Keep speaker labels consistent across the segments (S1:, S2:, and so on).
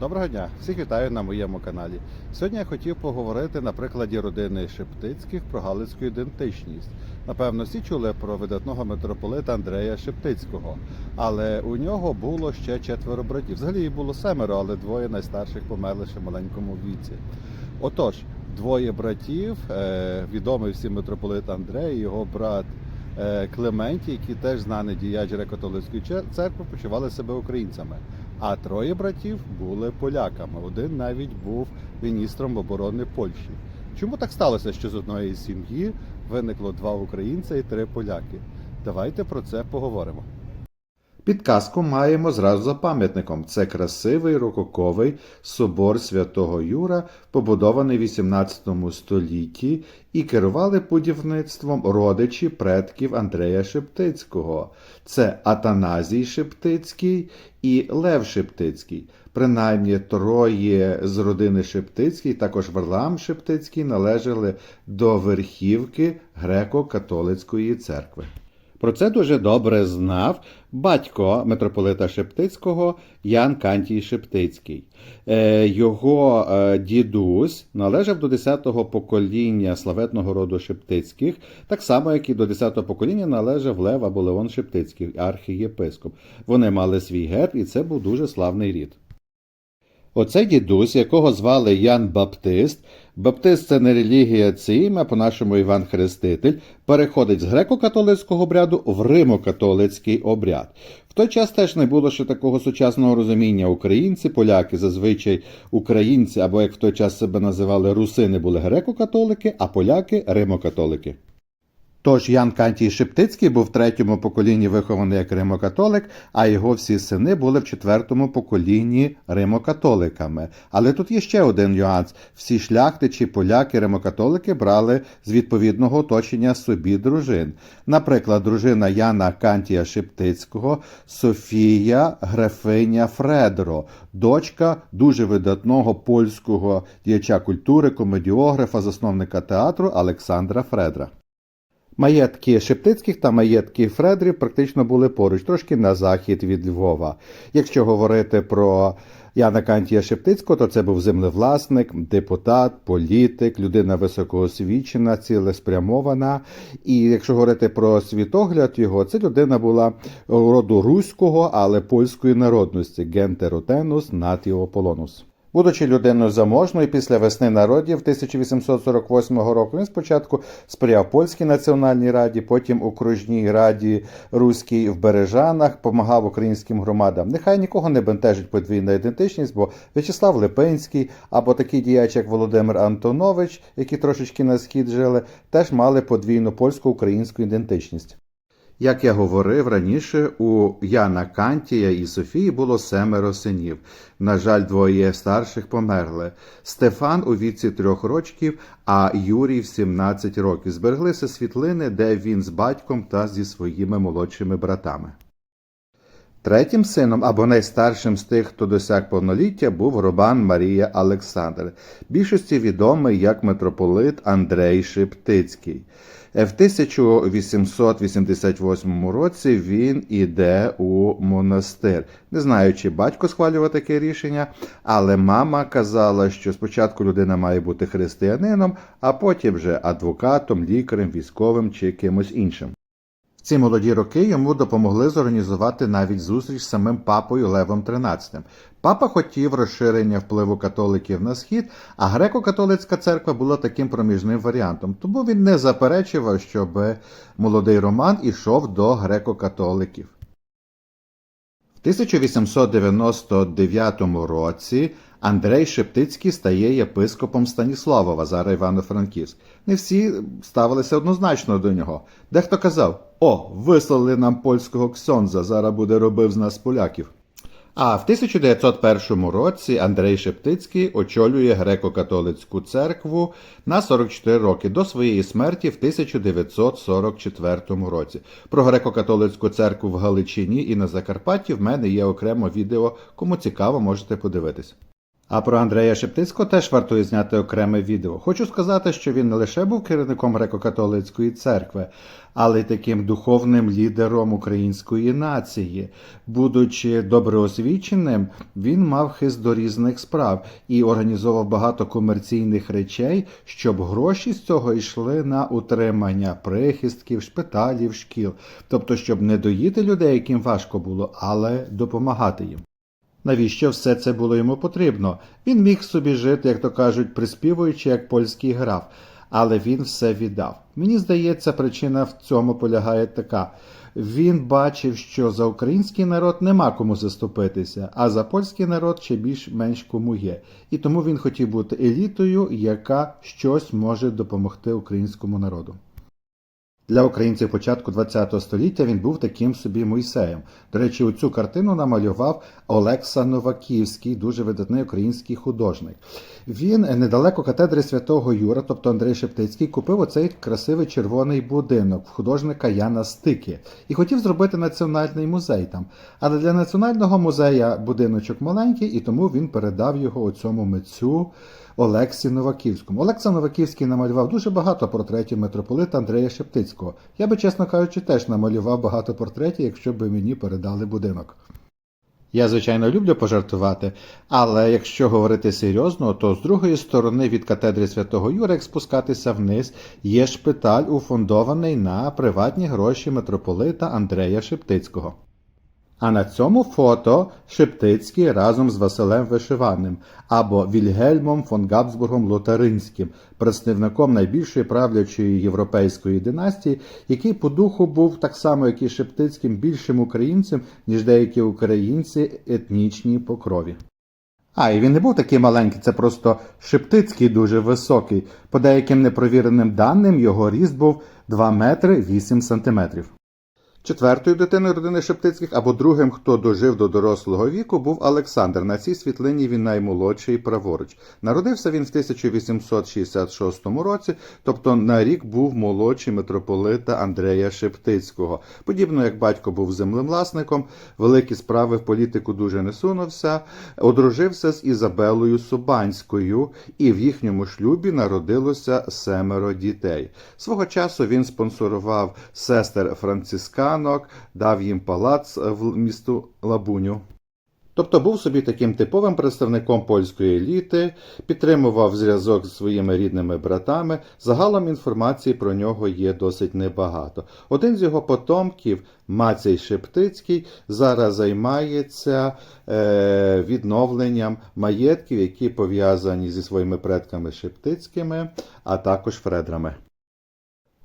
S1: Доброго дня! Всіх вітаю на моєму каналі. Сьогодні я хотів поговорити на прикладі родини Шептицьких про галицьку ідентичність. Напевно, всі чули про видатного митрополита Андрея Шептицького, але у нього було ще четверо братів. Взагалі їх було семеро, але двоє найстарших померли ще в маленькому віці. Отож, двоє братів, е, відомий всім митрополит Андрей, його брат Клементій, який теж знаний діяч греко-католицької церкви, почували себе українцями. А троє братів були поляками. Один навіть був міністром оборони Польщі. Чому так сталося, що з одної сім'ї виникло два українця і три поляки? Давайте про це поговоримо. Підказку маємо зразу за пам'ятником. Це красивий рококовий собор святого Юра, побудований в 18 столітті, і керували будівництвом родичі предків Андрея Шептицького. Це Атаназій Шептицький і Лев Шептицький. Принаймні троє з родини Шептицький, також Варлам Шептицький, належали до верхівки греко-католицької церкви. Про це дуже добре знав батько митрополита Шептицького Ян Кантій Шептицький. Е, Його е, дідусь належав до 10-го покоління славетного роду Шептицьких, так само, як і до 10-го покоління належав Лев або Леон Шептицький, архієпископ. Вони мали свій герб, і це був дуже славний рід. Оцей дідусь, якого звали Ян Баптист, Баптист це не релігія, це ім'я, по-нашому Іван Хреститель, переходить з греко-католицького обряду в римо-католицький обряд. В той час теж не було ще такого сучасного розуміння. Українці, поляки, зазвичай українці, або як в той час себе називали русини, були греко-католики, а поляки римо-католики. Тож Ян Кантій Шептицький був в третьому поколінні вихований як римокатолик, а його всі сини були в четвертому поколінні римокатоликами. Але тут є ще один нюанс: всі шляхтичі, поляки, римокатолики брали з відповідного оточення собі дружин. Наприклад, дружина Яна Кантія Шептицького, Софія Графиня Фредро, дочка дуже видатного польського діяча культури, комедіографа, засновника театру Олександра Фредра. Маєтки Шептицьких та маєтки Фредрів практично були поруч, трошки на захід від Львова. Якщо говорити про Яна Кантія Шептицького, то це був землевласник, депутат, політик, людина високоосвічена, цілеспрямована. І якщо говорити про світогляд його, це людина була роду руського, але польської народності гентеротенус натіо полонус. Будучи людиною заможною після весни народів 1848 року, він спочатку сприяв польській національній раді, потім окружній раді руській в Бережанах, допомагав українським громадам. Нехай нікого не бентежить подвійна ідентичність, бо В'ячеслав Липинський або такий діяч, як Володимир Антонович, які трошечки на схід жили, теж мали подвійну польсько-українську ідентичність. Як я говорив раніше, у Яна Кантія і Софії було семеро синів. На жаль, двоє старших померли. Стефан у віці трьох років, а Юрій в 17 років. Збереглися світлини, де він з батьком та зі своїми молодшими братами. Третім сином або найстаршим з тих, хто досяг повноліття, був Робан Марія Олександр, більшості відомий як митрополит Андрей Шептицький. Е, В 1888 році він іде у монастир. Не знаю, чи батько схвалював таке рішення, але мама казала, що спочатку людина має бути християнином, а потім вже адвокатом, лікарем, військовим чи кимось іншим. В ці молоді роки йому допомогли зорганізувати навіть зустріч з самим папою Левом XIII. Папа хотів розширення впливу католиків на схід, а греко-католицька церква була таким проміжним варіантом. Тому він не заперечував, щоб молодий Роман ішов до греко-католиків. В 1899 році Андрей Шептицький стає єпископом Станіславова, зараз Івано-Франківськ. Не всі ставилися однозначно до нього. Дехто казав: О, вислали нам польського ксьонза, зараз буде робив з нас поляків. А в 1901 році Андрей Шептицький очолює греко-католицьку церкву на 44 роки до своєї смерті в 1944 році. Про греко-католицьку церкву в Галичині і на Закарпатті в мене є окремо відео. Кому цікаво, можете подивитись. А про Андрея Шептицького теж вартує зняти окреме відео. Хочу сказати, що він не лише був керівником греко-католицької церкви, але й таким духовним лідером української нації. Будучи добре освіченим, він мав хист до різних справ і організовував багато комерційних речей, щоб гроші з цього йшли на утримання прихистків, шпиталів, шкіл, тобто, щоб не доїти людей, яким важко було, але допомагати їм. Навіщо все це було йому потрібно? Він міг собі жити, як то кажуть, приспівуючи як польський граф, але він все віддав. Мені здається, причина в цьому полягає така. Він бачив, що за український народ нема кому заступитися, а за польський народ ще більш-менш кому є. І тому він хотів бути елітою, яка щось може допомогти українському народу. Для українців початку ХХ століття він був таким собі Мойсеєм. До речі, у цю картину намалював Олекса Новаківський, дуже видатний український художник. Він недалеко катедри святого Юра, тобто Андрей Шептицький, купив оцей красивий червоний будинок художника Яна Стики і хотів зробити національний музей там. Але для національного музея будиночок маленький, і тому він передав його у цьому митцю. Олексі Новаківському. Олекса Новаківський намалював дуже багато портретів митрополита Андрея Шептицького. Я би, чесно кажучи, теж намалював багато портретів, якщо б мені передали будинок. Я, звичайно, люблю пожартувати, але якщо говорити серйозно, то з другої сторони від катедри святого Юра, як спускатися вниз, є шпиталь, уфондований на приватні гроші митрополита Андрея Шептицького. А на цьому фото Шептицький разом з Василем Вишиваним або Вільгельмом фон Габсбургом Лотаринським, представником найбільшої правлячої європейської династії, який по духу був так само, як і Шептицьким, більшим українцем, ніж деякі українці етнічні по крові. А, і він не був такий маленький, це просто Шептицький дуже високий. По деяким непровіреним даним його ріст був 2 метри 8 сантиметрів. Четвертою дитиною родини Шептицьких або другим, хто дожив до дорослого віку, був Олександр. На цій світлині він наймолодший праворуч. Народився він в 1866 році, тобто на рік був молодший митрополита Андрея Шептицького. Подібно як батько був землевласником, великі справи в політику дуже не сунувся, одружився з Ізабелою Собанською, і в їхньому шлюбі народилося семеро дітей. Свого часу він спонсорував сестер Франциска дав їм палац в місту Лабуню. Тобто був собі таким типовим представником польської еліти, підтримував зв'язок з своїми рідними братами. Загалом інформації про нього є досить небагато. Один з його потомків, Мацей Шептицький, зараз займається е, відновленням маєтків, які пов'язані зі своїми предками Шептицькими, а також Фредрами.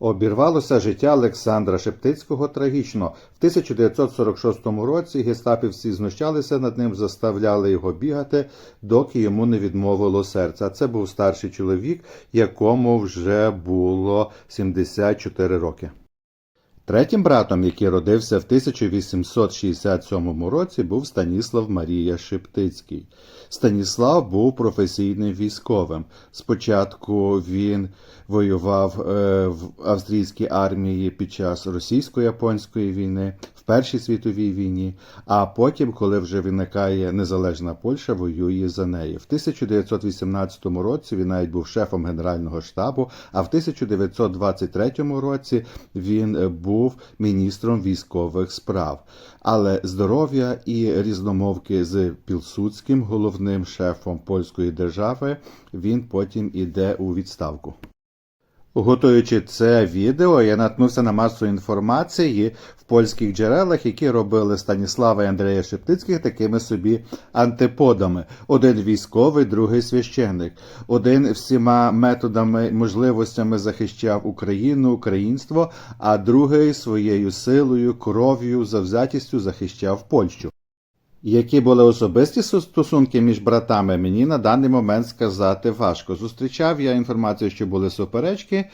S1: Обірвалося життя Олександра Шептицького трагічно. В 1946 році гестапівці знущалися над ним, заставляли його бігати, доки йому не відмовило серце. Це був старший чоловік, якому вже було 74 роки. Третім братом, який родився в 1867 році, був Станіслав Марія Шептицький. Станіслав був професійним військовим. Спочатку він воював е, в австрійській армії під час російсько-японської війни, в Першій світовій війні, а потім, коли вже виникає незалежна Польща, воює за неї. В 1918 році він навіть був шефом Генерального штабу, а в 1923 році він був міністром військових справ. Але здоров'я і різномовки з Пілсудським, головним шефом польської держави, він потім іде у відставку. Готуючи це відео, я наткнувся на масу інформації в польських джерелах, які робили Станіслава і Андрея Шептицьких такими собі антиподами. Один військовий, другий священник. Один всіма методами, можливостями захищав Україну, українство, а другий своєю силою, кров'ю, завзятістю захищав Польщу. Які були особисті стосунки між братами, мені на даний момент сказати важко. Зустрічав я інформацію, що були суперечки,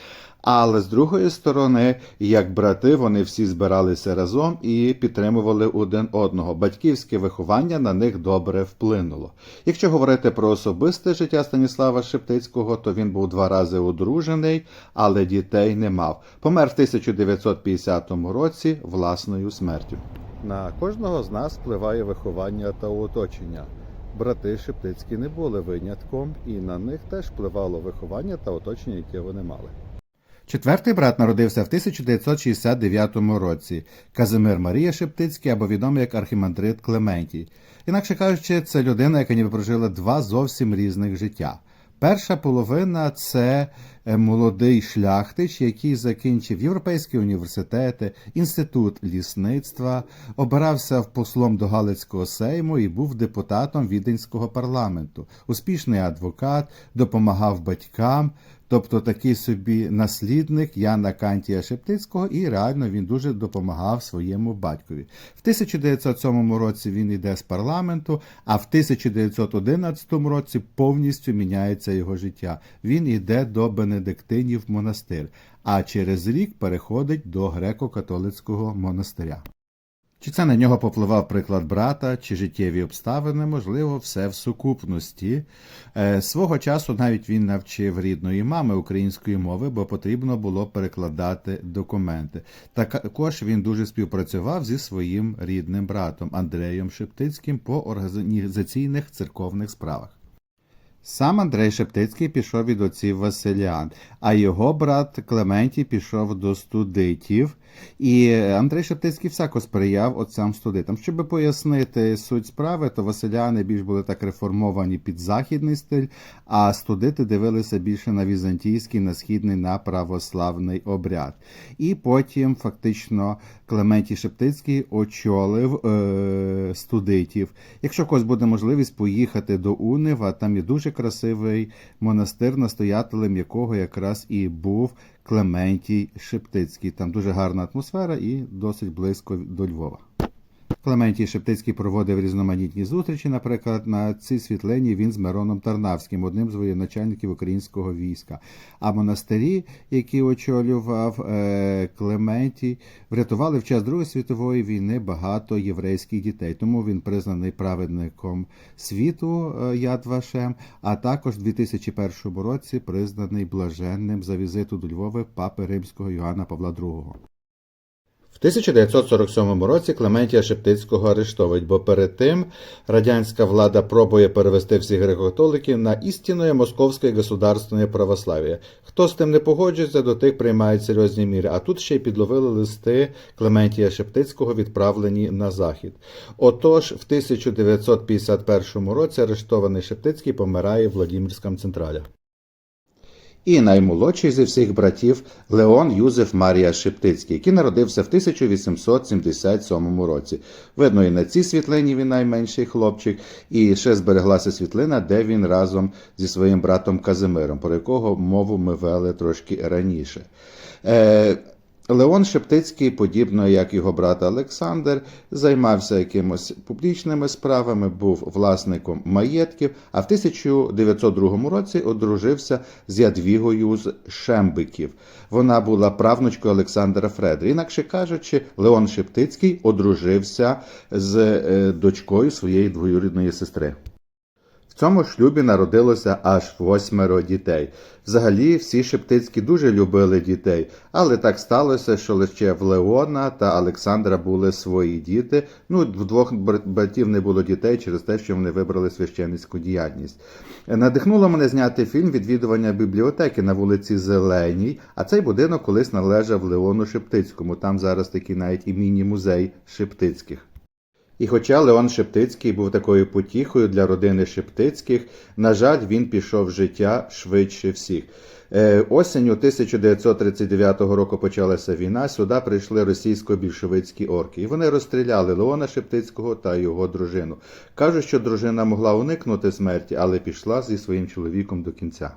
S1: але з другої сторони, як брати, вони всі збиралися разом і підтримували один одного. Батьківське виховання на них добре вплинуло. Якщо говорити про особисте життя Станіслава Шептицького, то він був два рази одружений, але дітей не мав. Помер в 1950 році власною смертю. На кожного з нас впливає виховання та оточення. брати Шептицькі не були винятком, і на них теж впливало виховання та оточення, яке вони мали. Четвертий брат народився в 1969 році. Казимир Марія Шептицький або відомий як архімандрит Клементій. Інакше кажучи, це людина, яка ніби прожила два зовсім різних життя. Перша половина це е, молодий шляхтич, який закінчив європейські університети, інститут лісництва, обирався послом до Галицького сейму і був депутатом віденського парламенту. Успішний адвокат, допомагав батькам, тобто такий собі наслідник Яна Кантія Шептицького, і реально він дуже допомагав своєму батькові. В 1907 році він йде з парламенту, а в 1911 році повністю міняється його життя. Він йде до Бенедиктинів монастир, а через рік переходить до греко-католицького монастиря. Чи це на нього попливав приклад брата, чи життєві обставини, можливо, все в сукупності. Е, свого часу навіть він навчив рідної мами української мови, бо потрібно було перекладати документи. Також він дуже співпрацював зі своїм рідним братом Андреєм Шептицьким по організаційних церковних справах. Сам Андрей Шептицький пішов від отців Василян, а його брат Клементій пішов до студитів. І Андрей Шептицький всяко сприяв отцям студитам. Щоб пояснити суть справи, то Василяни більш були так реформовані під західний стиль, а студити дивилися більше на візантійський, на східний, на православний обряд. І потім фактично Клементій Шептицький очолив е- студитів. Якщо когось буде можливість поїхати до Унива, там є дуже красивий монастир, настоятелем якого якраз і був Клементій Шептицький. Там дуже гарна атмосфера і досить близько до Львова. Клементій Шептицький проводив різноманітні зустрічі. Наприклад, на цій світлині він з Мироном Тарнавським, одним з воєначальників українського війська. А монастирі, які очолював е, Клементій, врятували в час Другої світової війни багато єврейських дітей. Тому він признаний праведником світу е, Яд а також в 2001 році признаний блаженним за візиту до Львова папи римського Йоанна Павла II. В 1947 році Клементія Шептицького арештовують, бо перед тим радянська влада пробує перевести всіх греко-католиків на істинне московське государственне православ'я. Хто з тим не погоджується, до тих приймають серйозні міри. А тут ще й підловили листи Клементія Шептицького, відправлені на захід. Отож, в 1951 році арештований Шептицький помирає в Владимирському централі. І наймолодший зі всіх братів Леон Юзеф Марія Шептицький, який народився в 1877 році. Видно, і на цій світлині він найменший хлопчик, і ще збереглася світлина, де він разом зі своїм братом Казимиром, про якого мову ми вели трошки раніше. Е, Леон Шептицький, подібно як його брат Олександр, займався якимось публічними справами, був власником маєтків, а в 1902 році одружився з Ядвігою з Шембиків. Вона була правнучкою Олександра Фредера. Інакше кажучи, Леон Шептицький одружився з е, дочкою своєї двоюрідної сестри. Цьому шлюбі народилося аж восьмеро дітей. Взагалі, всі Шептицькі дуже любили дітей, але так сталося, що лише в Леона та Олександра були свої діти. Ну, в двох братів не було дітей через те, що вони вибрали священницьку діяльність. Надихнуло мене зняти фільм відвідування бібліотеки на вулиці Зеленій, а цей будинок колись належав Леону Шептицькому. Там зараз такий навіть і міні-музей Шептицьких. І хоча Леон Шептицький був такою потіхою для родини Шептицьких, на жаль, він пішов в життя швидше всіх. Е, Осінню 1939 року почалася війна. Сюди прийшли російсько-більшовицькі орки, і вони розстріляли Леона Шептицького та його дружину. Кажуть, що дружина могла уникнути смерті, але пішла зі своїм чоловіком до кінця.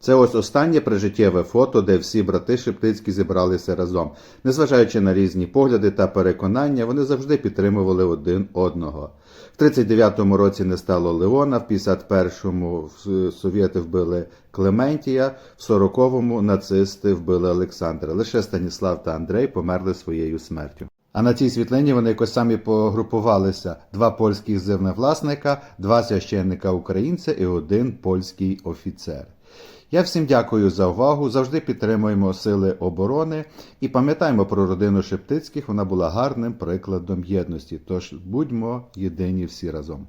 S1: Це ось останнє прижиттєве фото, де всі брати Шептицькі зібралися разом. Незважаючи на різні погляди та переконання, вони завжди підтримували один одного. В 39-му році не стало Леона, в 51-му совєти вбили Клементія, в 40-му нацисти вбили Олександра. Лише Станіслав та Андрей померли своєю смертю. А на цій світлині вони якось самі погрупувалися: два польських землевласника, два священника українця і один польський офіцер. Я всім дякую за увагу. Завжди підтримуємо сили оборони і пам'ятаємо про родину Шептицьких. Вона була гарним прикладом єдності. Тож будьмо єдині всі разом.